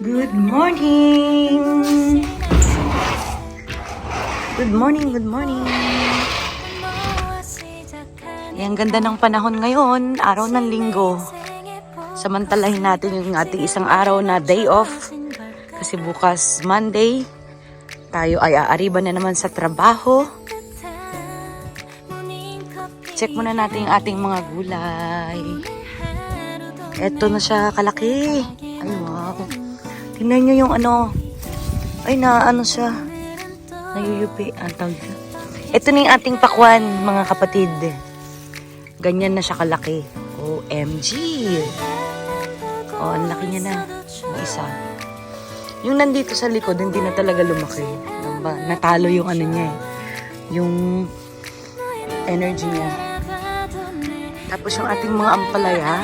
Good morning! Good morning, good morning! Eh, ang ganda ng panahon ngayon, araw ng linggo. Samantalahin natin yung ating isang araw na day off. Kasi bukas Monday, tayo ay aariba na naman sa trabaho. Check muna natin yung ating mga gulay. Eto na siya, kalaki. Ay, wow. Tingnan nyo yung ano. Ay, na ano siya. Nayuyupi. Ang tawag siya. Ito na yung ating pakwan, mga kapatid. Ganyan na siya kalaki. OMG. Oh, ang laki niya na. Isa. Yung nandito sa likod, hindi na talaga lumaki. Ano ba? Natalo yung ano niya eh. Yung energy niya. Tapos yung ating mga ampalaya,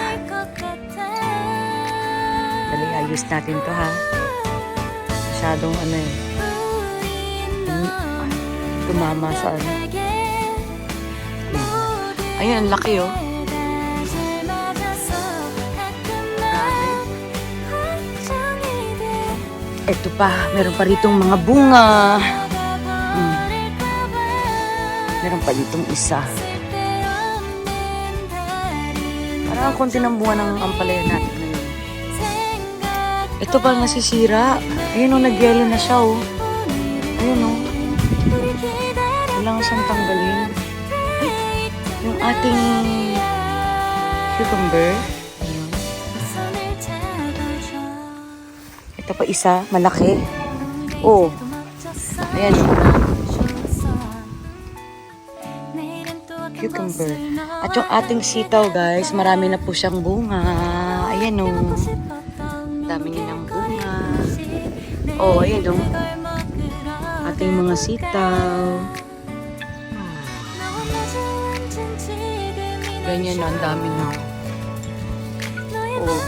dali ayos natin to ha. Masyadong ano eh. Tumama sa ano. Hmm. Ayun, ang laki oh. Ito pa, meron pa ritong mga bunga. Hmm. Meron pa ditong isa. Parang ang konti ng bunga ng ampalaya natin. Ito pa nasisira. Ayun o, nagyelo na siya oh. Ayun o. Kailangan siyang tanggalin. Ay, yung ating cucumber. Ayun. Ito pa isa, malaki. Oh, ayan o. Cucumber. At yung ating sitaw guys, marami na po siyang bunga. Ayan o. Dami Oh, ayan o. Ating mga sitaw. Ganyan na, ang dami na. Oh.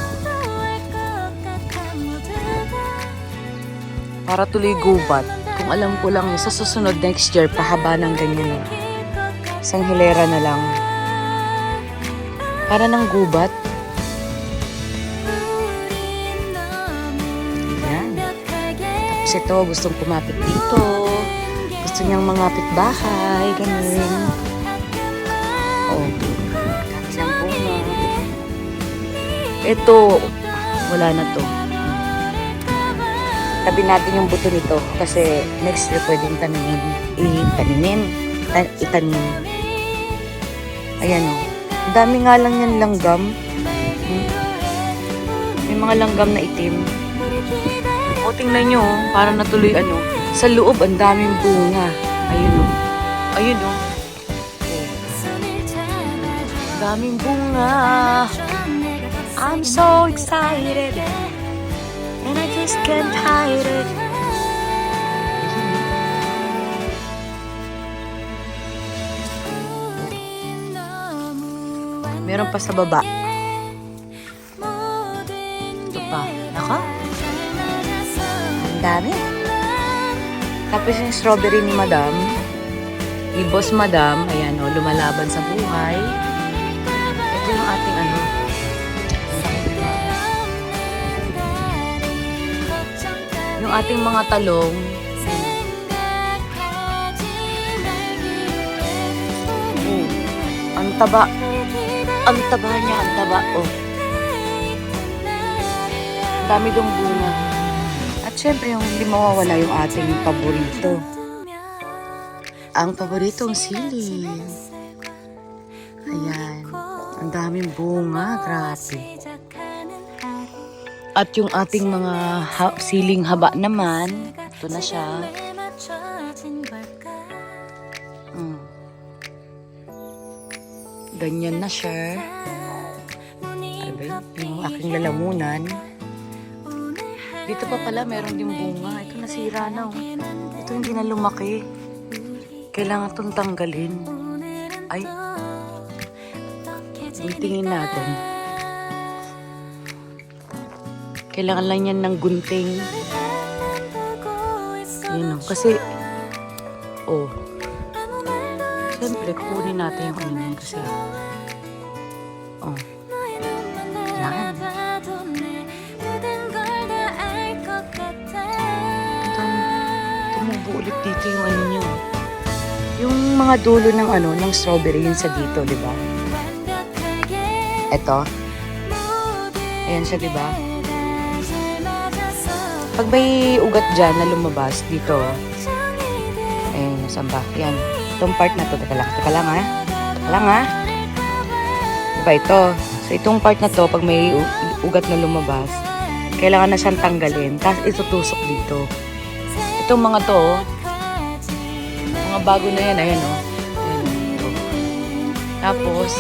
Para tuloy gubat. Kung alam ko lang, sa susunod next year, pahaba ng ganyan. eh. Isang hilera na lang. Para ng gubat. Tapos ito, gustong kumapit dito. Gusto niyang mangapit bahay. Ganun. Oh. Ito, wala na to. Tabi natin yung buto nito kasi next year pwedeng tanimin. Itaninin. Ta- itanim. Ayan o. Ang dami nga lang yan langgam. Hmm? May mga langgam na itim. O, tingnan nyo, oh, parang natuloy ano. Sa loob, ang daming bunga. Ayun o. Ayun o. Daming bunga. I'm so excited. And I just can't hide it. Meron pa sa baba. Ito pa. Naka? Ang dami. Tapos yung strawberry ni Madam. Ni Boss Madam. Ayan o, lumalaban sa buhay. Ito yung ating ano. Yung ating mga talong. Ang taba. Ang taba niya, ang taba. Oh. Ang dami dong bunga. At syempre, yung hindi mawawala yung ating paborito. Ang paboritong sili. Ayan. Ang daming bunga. Grabe. At yung ating mga ha- siling haba naman, ito na siya. Mm. Ganyan na siya. Ano ba yun? Yung aking lalamunan. Dito pa pala, meron din bunga. Ito nasira na. Oh. Ito hindi na lumaki. Kailangan itong tanggalin. Ay. Guntingin natin. Kailangan lang yan ng gunting. Yun o. Kasi, oh. Siyempre, kunin natin yung niyan kasi, oh. Yung mga dulo ng ano, ng strawberry yun sa dito, di ba? Ito. Ayan siya, di ba? Pag may ugat dyan na lumabas dito, ayun, saan ba? Yan. Itong part na to, teka lang, teka lang ha. Teka lang ha. Diba ito? So itong part na to, pag may ugat na lumabas, kailangan na siyang tanggalin. Tapos itutusok dito. Itong mga to, bago na yan, ayan o. Ayan, ito. Tapos,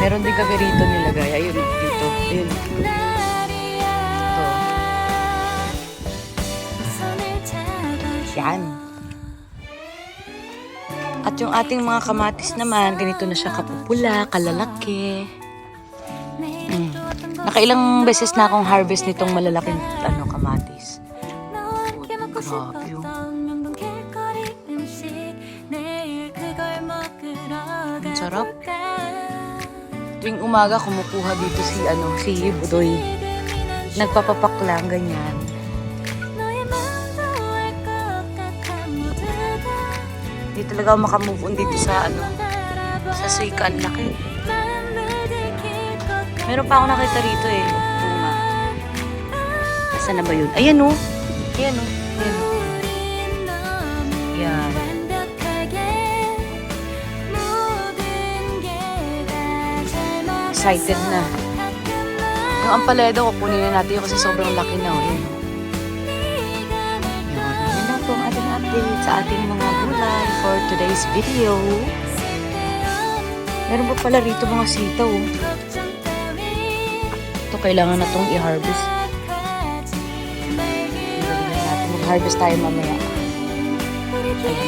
meron din kami rito nilagay. Ayun, dito. Ayun. Ito. Yan. At yung ating mga kamatis naman, ganito na siya kapupula, kalalaki. Mm. Nakailang beses na akong harvest nitong malalaking ano, kamatis. Grabe Tuwing umaga, kumukuha dito si, ano, si Budoy. Nagpapapak lang, ganyan. Hindi talaga ako makamove on dito sa, ano, sa Suika. Laki. Meron pa ako nakita rito eh. Bunga. Saan na ba yun? Ayan oh. Ayan oh. Ayan oh. Yan. Excited na. Yung ampalado, kukunin na natin yun kasi sobrang laki na. Oh. Yan. Yan lang po ang ating update sa ating mga gulay for today's video. Meron pa pala rito mga sitaw. Ito kailangan na itong i-harvest. Mag-harvest tayo mamaya.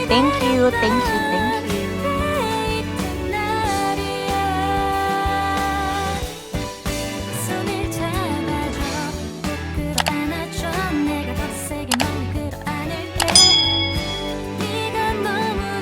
Thank you, thank you, thank you.